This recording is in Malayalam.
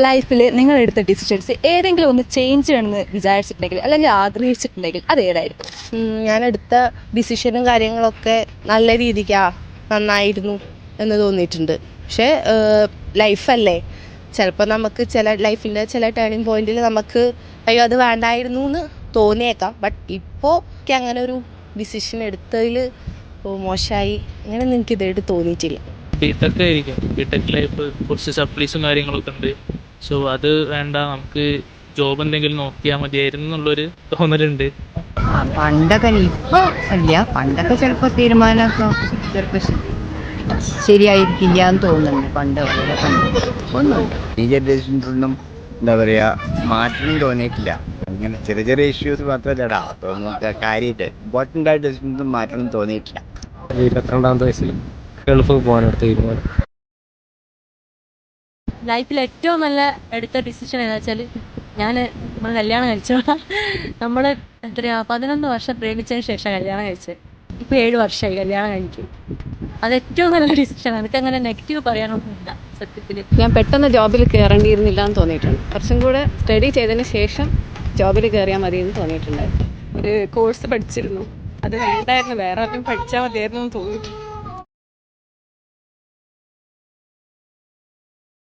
ലൈഫിൽ നിങ്ങൾ എടുത്ത ഡിസിഷൻസ് ഏതെങ്കിലും ഒന്ന് ചേഞ്ച് ചെയ്യണമെന്ന് വിചാരിച്ചിട്ടുണ്ടെങ്കിൽ അല്ലെങ്കിൽ ആഗ്രഹിച്ചിട്ടുണ്ടെങ്കിൽ അത് ഏതായിരിക്കും? ഞാൻ എടുത്ത ഡിസിഷനും കാര്യങ്ങളൊക്കെ നല്ല രീതിക്കാ നന്നായിരുന്നു എന്ന് തോന്നിയിട്ടുണ്ട്. പക്ഷേ ലൈഫല്ലേ ചിലപ്പോൾ നമുക്ക് ചില ലൈഫിന്റെ ചില ടേണിംഗ് പോയിന്റിൽ നമുക്ക് അയ്യോ അത് വേണ്ടായിരുന്നു എന്ന് തോന്നിയേക്കാം. ബട്ട് ഇപ്പോൾ എനിക്ക് അങ്ങനെ ഒരു ഡിസിഷൻ എടുത്തതിൽ മോശമായി അങ്ങനെ നിങ്ങൾക്ക് ഇതായിട്ട് തോന്നിയിട്ടില്ല. ബിടെക് ആയിരിക്കും. ബിടെക് ലൈഫ് കുറച്ച് സപ്ലീസും കാര്യങ്ങളൊക്കെ ഉണ്ട്. സോ അത് വേണ്ട നമുക്ക് ജോബ് എന്തെങ്കിലും നോക്കിയാൽ മതിയായിരുന്നു എന്നുള്ളൊരു തോന്നലുണ്ട്. ആ, പണ്ടൊക്കെ ഇപ്പൊ അല്ല പണ്ടൊക്കെ ചിലപ്പോൾ തീരുമാനമൊക്കെ. ചിലപ്പോൾ ശരിയായിരിക്കില്ല എന്ന് തോന്നുന്നുണ്ട് പണ്ട് വളരെ പണ്ട്. ഒന്നുമില്ല. ഈ ജനറേഷൻസൊന്നും എന്താ പറയാ മാറ്റം തോന്നിയിട്ടില്ല. അങ്ങനെ ചെറിയ ചെറിയ ഇഷ്യൂസ് മാത്രമല്ലടാ. തോന്നുന്ന കാര്യമായിട്ട് ഇമ്പോർട്ടന്റ് ആയിട്ട് ഒന്നും മാറ്റം തോന്നിയിട്ടില്ല. ഇരുപത്തിരണ്ടാമത്തെ വയസ്സിൽ ഗൾഫ് പോകാനെടുത്ത തീരുമാനം. ലൈഫിൽ ഏറ്റവും നല്ല എടുത്ത ഡിസിഷൻ എന്താ വെച്ചാൽ ഞാൻ നമ്മൾ കല്യാണം കഴിച്ചോളാം. നമ്മൾ എത്രയാ പതിനൊന്ന് വർഷം പ്രേമിച്ചതിന് ശേഷം കല്യാണം കഴിച്ചത് ഇപ്പോൾ ഏഴ് വർഷമായി കല്യാണം കഴിക്കും. അത് ഏറ്റവും നല്ല ഡിസിഷനാണ് എനിക്ക് അങ്ങനെ നെഗറ്റീവ് പറയാനൊന്നുമില്ല സത്യത്തിൽ ഞാൻ പെട്ടെന്ന് ജോബിൽ കയറേണ്ടിയിരുന്നില്ല എന്ന് തോന്നിയിട്ടുണ്ട്. കുറച്ചും കൂടെ സ്റ്റഡി ചെയ്തതിന് ശേഷം ജോബിൽ കയറിയാൽ മതി എന്ന് തോന്നിയിട്ടുണ്ടായിരുന്നു. ഒരു കോഴ്സ് പഠിച്ചിരുന്നു. അത് വേണ്ടായിരുന്നു വേറെ ആരും പഠിച്ചാൽ മതിയായിരുന്നു എന്ന് തോന്നി